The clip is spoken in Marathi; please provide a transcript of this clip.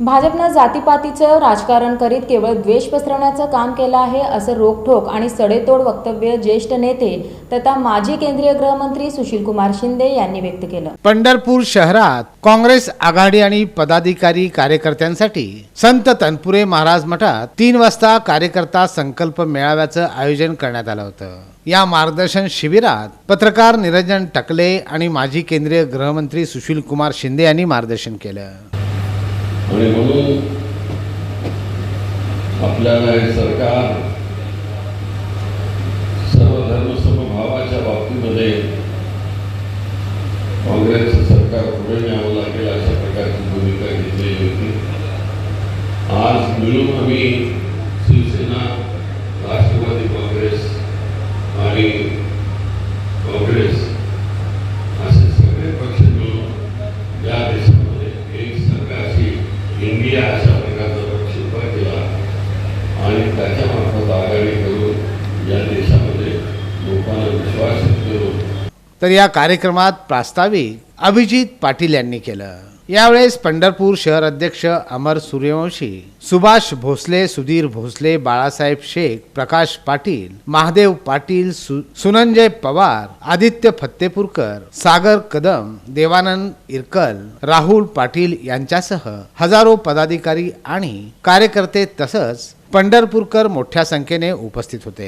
भाजपनं जातीपातीचं राजकारण करीत केवळ द्वेष पसरवण्याचं काम केलं आहे असं रोखठोक आणि सडेतोड वक्तव्य ज्येष्ठ नेते तथा माजी केंद्रीय गृहमंत्री सुशीलकुमार शिंदे यांनी व्यक्त केलं. पंढरपूर शहरात काँग्रेस आघाडी आणि पदाधिकारी कार्यकर्त्यांसाठी संत तनपुरे महाराज मठात तीन वाजता कार्यकर्ता संकल्प मेळाव्याचं आयोजन करण्यात आलं होतं. या मार्गदर्शन शिबिरात पत्रकार निरंजन टकले आणि माजी केंद्रीय गृहमंत्री सुशील कुमार शिंदे यांनी मार्गदर्शन केलं. आणि म्हणून आपल्याला हे सरकार सर्व धर्म समभावाच्या बाबतीमध्ये काँग्रेसचं सरकार पुढे न्यावं लागेल अशा प्रकारची भूमिका घेतलेली होती. आज मिळून आम्ही शिवसेना राष्ट्रवादी काँग्रेस आणि काँग्रेस असे सगळे पक्ष मिळून या देशामध्ये एक सरकारची इंडिया अशा प्रकारचा पक्ष केला आणि त्याच्यामार्फत आघाडी करून या देशामध्ये लोकांना विश्वास तर या कार्यक्रमात प्रास्ताविक अभिजित पाटील यांनी केलं. यावेळेस पंढरपूर शहर अध्यक्ष अमर सूर्यवंशी सुभाष भोसले सुधीर भोसले बाळासाहेब शेख प्रकाश पाटील महादेव पाटील सु, सुनंजय पवार आदित्य फत्तेपूरकर सागर कदम देवानंद इरकल राहुल पाटील यांच्यासह हजारो पदाधिकारी आणि कार्यकर्ते तसंच पंढरपूरकर मोठ्या संख्येने उपस्थित होते.